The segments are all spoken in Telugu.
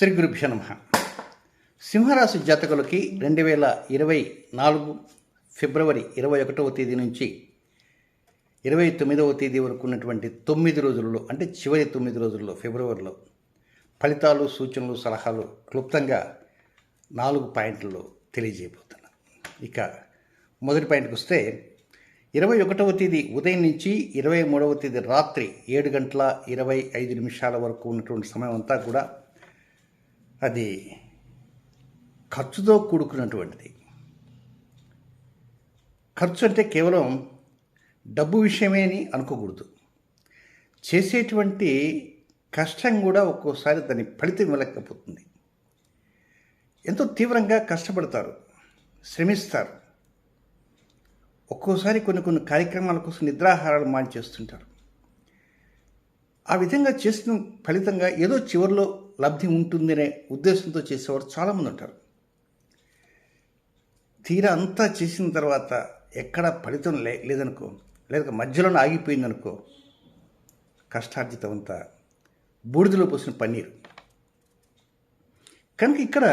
శ్రీ గురుభ్య నమ. సింహరాశి జాతకులకి రెండు వేల ఇరవై నాలుగు ఫిబ్రవరి ఇరవై ఒకటవ తేదీ నుంచి ఇరవై తొమ్మిదవ తేదీ వరకు ఉన్నటువంటి తొమ్మిది రోజుల్లో అంటే చివరి తొమ్మిది రోజుల్లో ఫిబ్రవరిలో ఫలితాలు సూచనలు సలహాలు క్లుప్తంగా నాలుగు పాయింట్లలో తెలియజేయబోతున్నాను ఇక మొదటి పాయింట్కి వస్తే ఇరవై ఒకటవ తేదీ ఉదయం నుంచి ఇరవై మూడవ తేదీ రాత్రి ఏడు గంటల ఇరవై ఐదు నిమిషాల వరకు ఉన్నటువంటి సమయం అంతా కూడా అది ఖర్చుతో కూడుకున్నటువంటిది. ఖర్చు అంటే కేవలం డబ్బు విషయమే అని అనుకోకూడదు. చేసేటువంటి కష్టం కూడా ఒక్కోసారి దాని ఫలితం ఇవ్వలేకపోతుంది ఎంతో తీవ్రంగా కష్టపడతారు శ్రమిస్తారు. ఒక్కోసారి కొన్ని కొన్ని కార్యక్రమాల కోసం నిద్రాహారాలు మాని చేస్తుంటారు ఆ విధంగా చేసిన ఫలితంగా ఏదో చివరిలో లబ్ధి ఉంటుందనే ఉద్దేశంతో చేసేవారు చాలామంది ఉంటారు. తీరా అంతా చేసిన తర్వాత ఎక్కడ ఫలితం లే లేదనుకో లేదా మధ్యలోనే ఆగిపోయిందనుకో కష్టార్జితం అంతా బూడిదలో పోసిన పన్నీరు. కనుక ఇక్కడ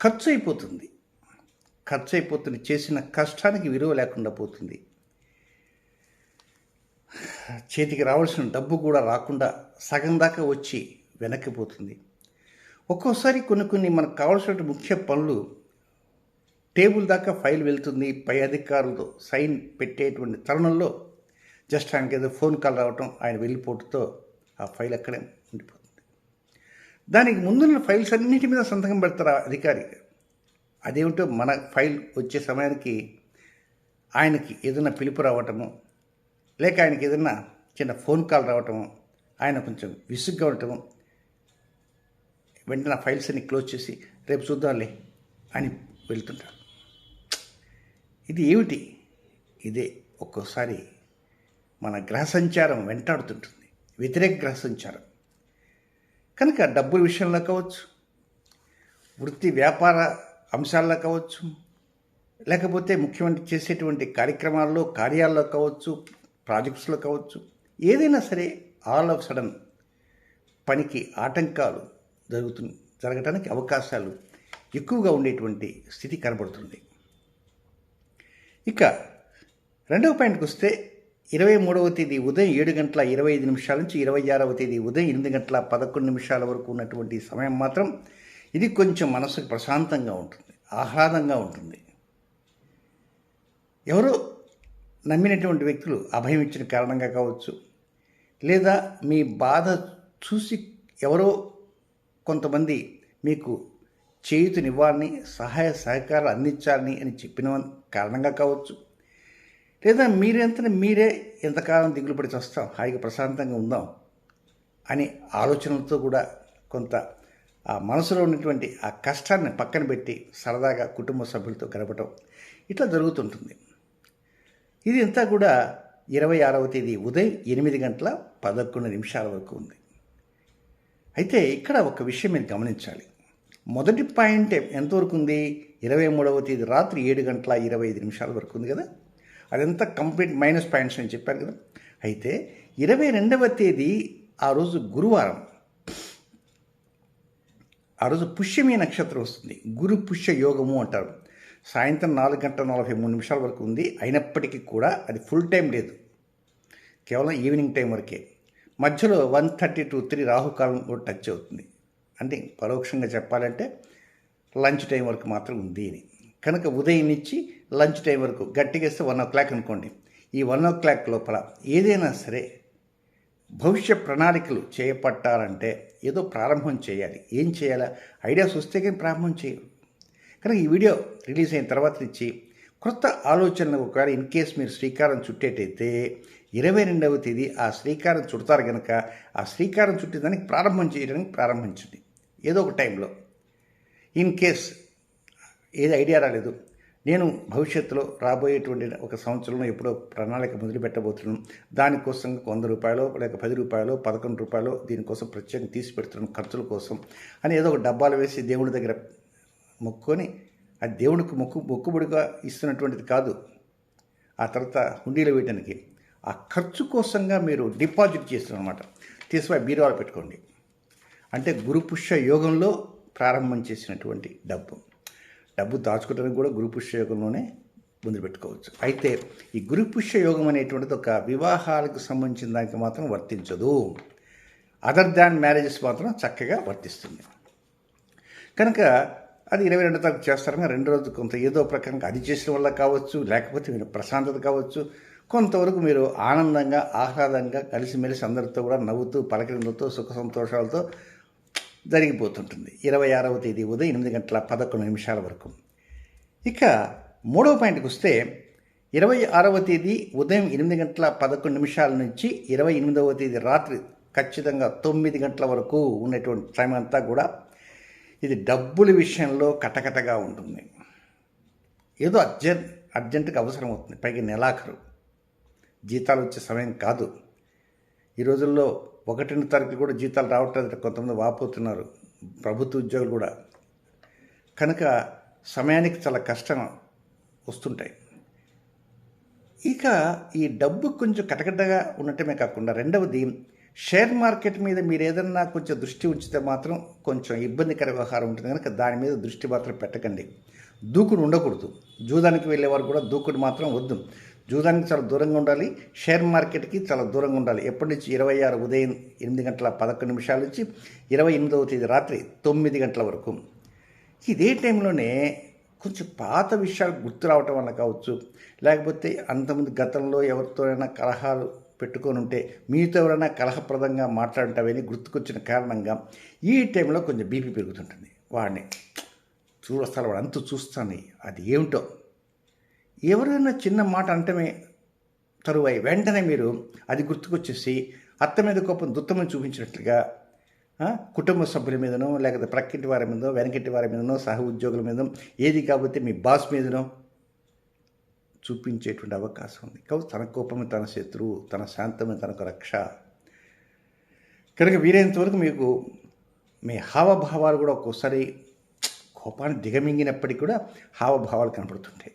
ఖర్చు అయిపోతుంది ఖర్చు అయిపోతుంది చేసిన కష్టానికి విలువ లేకుండా పోతుంది. చేతికి రావాల్సిన డబ్బు కూడా రాకుండా సగం దాకా వచ్చి వెనక్కిపోతుంది ఒక్కోసారి కొన్ని కొన్ని మనకు కావాల్సిన ముఖ్య పనులు టేబుల్ దాకా ఫైల్ వెళ్తుంది. పై అధికారులతో సైన్ పెట్టేటువంటి తరుణంలో జస్ట్ ఆయనకి ఏదో ఫోన్ కాల్ రావటం ఆయన వెళ్ళిపోవటంతో ఆ ఫైల్ అక్కడే ఉండిపోతుంది. దానికి ముందున్న ఫైల్స్ అన్నిటి మీద సంతకం పెడతారు ఆ అధికారి. అదేమిటో మన ఫైల్ వచ్చే సమయానికి ఆయనకి ఏదైనా పిలుపు రావటము లేక ఆయనకి ఏదైనా చిన్న ఫోన్ కాల్ రావటము ఆయన కొంచెం విసుగ్గా ఉండటం వెంటనే ఆ ఫైల్స్ అన్ని క్లోజ్ చేసి రేపు చూద్దాంలే అని వెళ్తుంటాడు ఇది ఏమిటి? ఇదే ఒక్కోసారి మన గ్రహ సంచారం వెంటాడుతుంటుంది. వ్యతిరేక గ్రహ సంచారం. కనుక డబ్బుల విషయంలో కావచ్చు వృత్తి వ్యాపార అంశాల్లో కావచ్చు లేకపోతే ముఖ్యమంత్రి చేసేటువంటి కార్యక్రమాల్లో కార్యాల్లో కావచ్చు ప్రాజెక్ట్స్లో కావచ్చు ఏదైనా సరే ఆల్ ఆఫ్ సడన్ పనికి ఆటంకాలు జరుగుతు జరగటానికి అవకాశాలు ఎక్కువగా ఉండేటువంటి స్థితి కనబడుతుంది. ఇక రెండవ పాయింట్కి వస్తే ఇరవై మూడవ తేదీ ఉదయం ఏడు గంటల ఇరవై ఐదు నిమిషాల నుంచి ఇరవై ఆరవ తేదీ ఉదయం ఎనిమిది గంటల పదకొండు నిమిషాల వరకు ఉన్నటువంటి సమయం మాత్రం ఇది కొంచెం మనసుకు ప్రశాంతంగా ఉంటుంది ఆహ్లాదంగా ఉంటుంది. ఎవరో నమ్మినటువంటి వ్యక్తులు అభయం ఇచ్చిన కారణంగా కావచ్చు లేదా మీ బాధ చూసి ఎవరో కొంతమంది మీకు చేయుతనివ్వాలని సహాయ సహకారాలు అందించాలని అని చెప్పిన కారణంగా కావచ్చు. లేదా మీరెంత మీరే ఎంతకాలం దిగులు పడి వస్తాం హాయిగా ప్రశాంతంగా ఉందాం అనే ఆలోచనలతో కూడా కొంత ఆ మనసులో ఉన్నటువంటి ఆ కష్టాన్ని పక్కన పెట్టి సరదాగా కుటుంబ సభ్యులతో గడపటం ఇట్లా జరుగుతుంటుంది. ఇది అంతా కూడా ఇరవై ఆరవ తేదీ ఉదయం ఎనిమిది గంటల పదకొండు నిమిషాల వరకు ఉంది. అయితే ఇక్కడ ఒక విషయం మీరు గమనించాలి. మొదటి పాయింట్ ఎంతవరకు ఉంది? ఇరవై మూడవ తేదీ రాత్రి ఏడు గంటల ఇరవై ఐదు నిమిషాల వరకు ఉంది కదా? అదంతా కంప్లీట్ మైనస్ పాయింట్స్ అని చెప్పాను కదా? అయితే ఇరవై రెండవ తేదీ ఆ రోజు గురువారం. ఆ రోజు పుష్యమి నక్షత్రం వస్తుంది. గురు పుష్య యోగము అంటారు. సాయంత్రం నాలుగు గంటల నలభై మూడు నిమిషాల వరకు ఉంది. అయినప్పటికీ కూడా అది ఫుల్ టైం లేదు. కేవలం ఈవినింగ్ టైం వరకే. మధ్యలో వన్ థర్టీ టు త్రీ రాహుకాలం కూడా టచ్ అవుతుంది. అంటే పరోక్షంగా చెప్పాలంటే లంచ్ టైం వరకు మాత్రం ఉంది అని. కనుక ఉదయం నుంచి లంచ్ టైం వరకు గట్టిగా ఇస్తే వన్ ఓ క్లాక్ అనుకోండి. ఈ వన్ ఓ క్లాక్ లోపల ఏదైనా సరే భవిష్య ప్రణాళికలు చేపట్టాలంటే ఏదో ప్రారంభం చేయాలి. ఏం చేయాలా? ఐడియాస్ వస్తే కానీ ప్రారంభం చేయాలి కనుక ఈ వీడియో రిలీజ్ అయిన తర్వాత నుంచి కొత్త ఆలోచనలు ఒకవేళ ఇన్ కేస్ మీరు శ్రీకారం చుట్టేటైతే ఇరవై రెండవ తేదీ ఆ శ్రీకారం చుడతారు కనుక ఆ శ్రీకారం చుట్టేదానికి ప్రారంభం చేయడానికి ప్రారంభించండి ఏదో ఒక టైంలో. ఇన్ కేస్ ఏది ఐడియా రాలేదు. నేను భవిష్యత్తులో రాబోయేటువంటి ఒక సంవత్సరంలో ఎప్పుడో ప్రణాళిక మొదలు పెట్టబోతున్నాను. దానికోసం వంద రూపాయలు లేక పది రూపాయలు పదకొండు రూపాయలు దీనికోసం ప్రత్యేకంగా తీసి పెడుతున్నాను ఖర్చుల కోసం అని ఏదో ఒక డబ్బాలు వేసి దేవుడి దగ్గర మొక్కుకొని అది దేవుడికి మొక్కు మొక్కుబడిగా ఇస్తున్నటువంటిది కాదు. ఆ తర్వాత హుండీలో వేయడానికి ఆ ఖర్చు కోసంగా మీరు డిపాజిట్ చేస్తారనమాట తీసుకుపోయి వాళ్ళు పెట్టుకోండి. అంటే గురుపుష్య యోగంలో ప్రారంభం చేసినటువంటి డబ్బు. డబ్బు దాచుకోవడానికి కూడా గురుపుష్య యోగంలోనే ముందు పెట్టుకోవచ్చు. అయితే ఈ గురుపుష్య యోగం అనేటువంటిది ఒక వివాహాలకు సంబంధించిన దానికి మాత్రం వర్తించదు. అదర్ దాన్ మ్యారేజెస్ మాత్రం చక్కగా వర్తిస్తుంది. కనుక అది ఇరవై రెండు తారీఖు చేస్తారని రెండు రోజులు కొంత ఏదో ప్రకారంగా అది చేసిన వల్ల కావచ్చు లేకపోతే మీరు ప్రశాంతత కావచ్చు కొంతవరకు మీరు ఆనందంగా ఆహ్లాదంగా కలిసిమెలిసి అందరితో కూడా నవ్వుతూ పలకరింపులతో సుఖ సంతోషాలతో జరిగిపోతుంటుంది. ఇరవై ఆరవ తేదీ ఉదయం ఎనిమిది గంటల పదకొండు నిమిషాల వరకు. ఇక మూడవ పాయింట్కి వస్తే ఇరవై ఆరవ తేదీ ఉదయం ఎనిమిది గంటల పదకొండు నిమిషాల నుంచి ఇరవై ఎనిమిదవ తేదీ రాత్రి ఖచ్చితంగా తొమ్మిది గంటల వరకు ఉన్నటువంటి టైం అంతా కూడా ఇది డబ్బుల విషయంలో కటకటగా ఉంటుంది. ఏదో అర్జెంట్ అర్జెంటుగా అవసరం అవుతుంది పైగా నెలాఖరు. జీతాలు వచ్చే సమయం కాదు. ఈ రోజుల్లో ఒకటిన్న తారీఖు కూడా జీతాలు రావట్లేదు కొంతమంది వాపోతున్నారు ప్రభుత్వ ఉద్యోగులు కూడా. కనుక సమయానికి చాలా కష్టం వస్తుంటాయి. ఇక ఈ డబ్బు కొంచెం కటకటగా ఉండటమే కాకుండా రెండవది షేర్ మార్కెట్ మీద మీరు ఏదన్నా కొంచెం దృష్టి ఉంచితే మాత్రం కొంచెం ఇబ్బందికర వ్యవహారం ఉంటుంది. కనుక దాని మీద దృష్టి మాత్రం పెట్టకండి. దూకుడు ఉండకూడదు. జూదానికి వెళ్ళేవారు కూడా దూకుడు మాత్రం వద్దు. జూదానికి చాలా దూరంగా ఉండాలి. షేర్ మార్కెట్కి చాలా దూరంగా ఉండాలి. ఎప్పటి నుంచి? ఇరవై ఆరు ఉదయం ఎనిమిది గంటల పదకొండు నిమిషాల నుంచి ఇరవై ఎనిమిదవ తేదీ రాత్రి తొమ్మిది గంటల వరకు. ఇదే టైంలోనే కొంచెం పాత విషయాలు గుర్తు రావటం వల్ల కావచ్చు. లేకపోతే అంతకుముందు గతంలో ఎవరితోనైనా కలహాలు పెట్టుకొని ఉంటే మీతో ఎవరైనా కలహప్రదంగా మాట్లాడటమని గుర్తుకొచ్చిన కారణంగా ఈ టైంలో కొంచెం బీపీ పెరుగుతుంటుంది. వాడిని చూడస్తాను వాడు అంత చూస్తాను. అది ఏమిటో? ఎవరైనా చిన్న మాట అంటమే తరువాయి. వెంటనే మీరు అది గుర్తుకొచ్చేసి అత్త మీద కోపం దుత్తమని చూపించినట్లుగా కుటుంబ సభ్యుల మీదనో లేకపోతే ప్రక్కింటి వారి మీదనో వెనకింటి వారి మీదనో సహ ఉద్యోగుల మీదనో ఏది కాకపోతే మీ బాస్ మీదనో చూపించేటువంటి అవకాశం ఉంది. కాబట్టి తన కోపమే తన శత్రువు తన శాంతమే తనకు రక్ష. కనుక వీలైనంతవరకు మీకు మీ హావభావాలు కూడా ఒక్కోసారి కోపాన్ని దిగమింగినప్పటికీ కూడా హావభావాలు కనపడుతుంటాయి.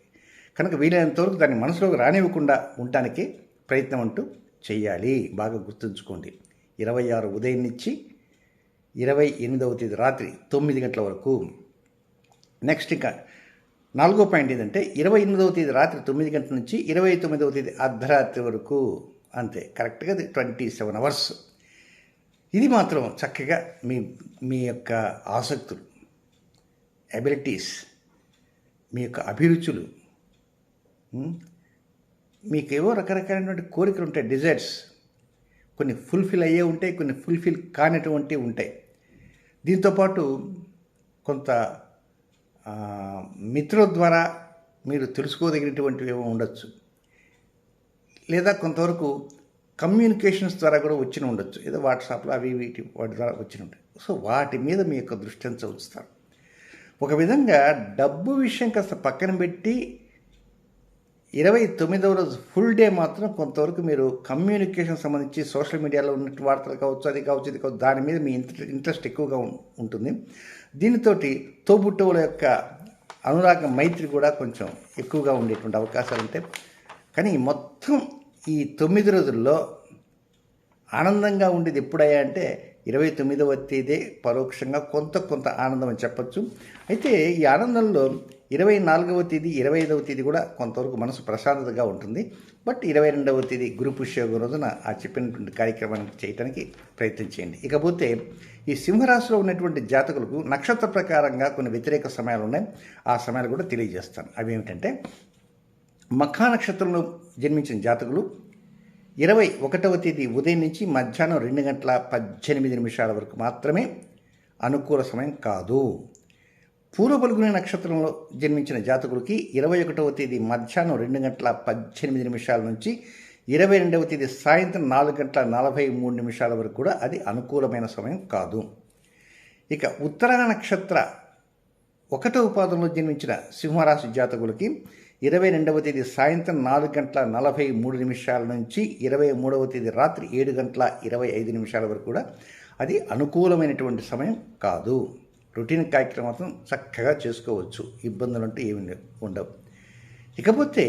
కనుక వీలైనంత వరకు దాన్ని మనసులోకి రానివ్వకుండా ఉండటానికి ప్రయత్నం అంటూ చేయాలి బాగా గుర్తుంచుకోండి. ఇరవై ఆరు ఉదయం నుంచి ఇరవై ఎనిమిదవ తేదీ రాత్రి తొమ్మిది గంటల వరకు. నెక్స్ట్ ఇంకా నాలుగో పాయింట్ ఏంటంటే ఇరవై ఎనిమిదవ తేదీ రాత్రి తొమ్మిది గంటల నుంచి ఇరవై తొమ్మిదవ తేదీ అర్ధరాత్రి వరకు. అంతే. కరెక్ట్గా ట్వంటీ సెవెన్ అవర్స్ ఇది మాత్రం చక్కగా మీ మీ యొక్క ఆసక్తులు అబిలిటీస్ మీ యొక్క అభిరుచులు Hmm? మీకు ఏవో రకరకాలైనటువంటి కోరికలు ఉంటాయి డిజైర్స్ కొన్ని ఫుల్ఫిల్ అయ్యే ఉంటాయి కొన్ని ఫుల్ఫిల్ కానటువంటివి ఉంటాయి. దీంతోపాటు కొంత మిత్రుల ద్వారా మీరు తెలుసుకోదగినటువంటివి ఏమో ఉండొచ్చు. లేదా కొంతవరకు కమ్యూనికేషన్స్ ద్వారా కూడా వచ్చిన ఉండొచ్చు. ఏదో వాట్సాప్లో అవి వీటి వాటి ద్వారా వచ్చిన ఉంటాయి. సో వాటి మీద మీ యొక్క దృష్టి ఉంచుతారు. ఒక విధంగా డబ్బు విషయం కాస్త పక్కన పెట్టి ఇరవై తొమ్మిదవ రోజు ఫుల్ డే మాత్రం కొంతవరకు మీరు కమ్యూనికేషన్ సంబంధించి సోషల్ మీడియాలో ఉన్నట్టు వార్తలు కావచ్చు అది కావచ్చు ఇది కావచ్చు దాని మీద మీ ఇంట్రెస్ట్ ఎక్కువగా ఉంటుంది. దీనితోటి తోబుట్టువుల యొక్క అనురాగ మైత్రి కూడా కొంచెం ఎక్కువగా ఉండేటువంటి అవకాశాలు ఉంటాయి. కానీ మొత్తం ఈ తొమ్మిది రోజుల్లో ఆనందంగా ఉండేది ఎప్పుడయ్యా అంటే ఇరవై తొమ్మిదవ తేదీ పరోక్షంగా కొంత కొంత ఆనందం అని చెప్పచ్చు. అయితే ఈ ఆనందంలో ఇరవై నాలుగవ తేదీ ఇరవై ఐదవ తేదీ కూడా కొంతవరకు మనసు ప్రశాంతతగా ఉంటుంది. బట్ ఇరవై రెండవ తేదీ గురు పుష్యోగం రోజున ఆ చెప్పినటువంటి కార్యక్రమాన్ని చేయడానికి ప్రయత్నం చేయండి. ఇకపోతే ఈ సింహరాశిలో ఉన్నటువంటి జాతకులకు నక్షత్ర ప్రకారంగా కొన్ని వ్యతిరేక సమయాలు ఉన్నాయి. ఆ సమయాలు కూడా తెలియజేస్తాను. అవి ఏమిటంటే మఖా నక్షత్రంలో జన్మించిన జాతకులు ఇరవై ఒకటవ తేదీ ఉదయం నుంచి మధ్యాహ్నం రెండు గంటల పద్దెనిమిది నిమిషాల వరకు మాత్రమే అనుకూల సమయం కాదు. పూర్వపలుగున నక్షత్రంలో జన్మించిన జాతకులకి ఇరవై ఒకటవ తేదీ మధ్యాహ్నం రెండు గంటల పద్దెనిమిది నిమిషాల నుంచి ఇరవై రెండవ తేదీ సాయంత్రం నాలుగు గంటల నలభై మూడు నిమిషాల వరకు కూడా అది అనుకూలమైన సమయం కాదు. ఇక ఉత్తర నక్షత్ర ఒకటవ పాదంలో జన్మించిన సింహరాశి జాతకులకి ఇరవై రెండవ తేదీ సాయంత్రం నాలుగు గంటల నలభై మూడు నిమిషాల నుంచి ఇరవై మూడవ తేదీ రాత్రి ఏడు గంటల ఇరవై ఐదు నిమిషాల వరకు కూడా అది అనుకూలమైనటువంటి సమయం కాదు. రొటీన్ కార్యక్రమం మాత్రం చక్కగా చేసుకోవచ్చు. ఇబ్బందులు అంటూ ఏమి ఉండవు. ఇకపోతే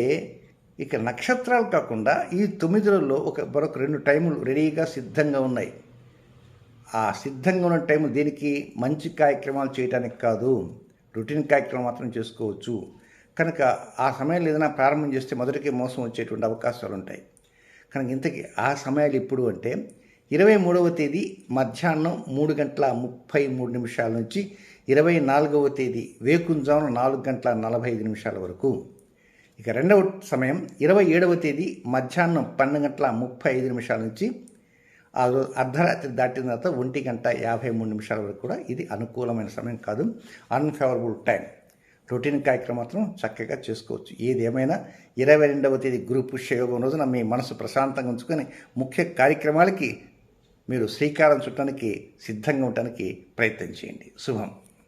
ఇక నక్షత్రాలు కాకుండా ఈ తొమ్మిది రోజుల్లో ఒక మరొక రెండు టైములు రెడీగా సిద్ధంగా ఉన్నాయి. ఆ సిద్ధంగా ఉన్న టైం దీనికి? మంచి కార్యక్రమాలు చేయడానికి కాదు. రొటీన్ కార్యక్రమం మాత్రం చేసుకోవచ్చు. కనుక ఆ సమయంలో ఏదైనా ప్రారంభం చేస్తే మొదటికే మోసం వచ్చేటువంటి అవకాశాలు ఉంటాయి కనుక ఇంతకీ ఆ సమయాలు ఇప్పుడు అంటే ఇరవై మూడవ తేదీ మధ్యాహ్నం మూడు గంటల ముప్పై మూడు నిమిషాల నుంచి ఇరవై నాలుగవ తేదీ వేకుంజామున నాలుగు గంటల నలభై ఐదు నిమిషాల వరకు. ఇక రెండవ సమయం ఇరవై ఏడవ తేదీ మధ్యాహ్నం పన్నెండు గంటల ముప్పై ఐదు నిమిషాల నుంచి ఆ రోజు అర్ధరాత్రి దాటిన తర్వాత ఒంటి గంట యాభై మూడు నిమిషాల వరకు కూడా ఇది అనుకూలమైన సమయం కాదు. అన్ఫేవరబుల్ టైం రొటీన్ కార్యక్రమం మాత్రం చక్కగా చేసుకోవచ్చు. ఏది ఏమైనా ఇరవై రెండవ తేదీ గురు పుష్యయోగం రోజున మీ మనసు ప్రశాంతంగా ఉంచుకొని ముఖ్య కార్యక్రమాలకి మీరు శ్రీకారం చుట్టడానికి సిద్ధంగా ఉండటానికి ప్రయత్నం చేయండి. శుభం.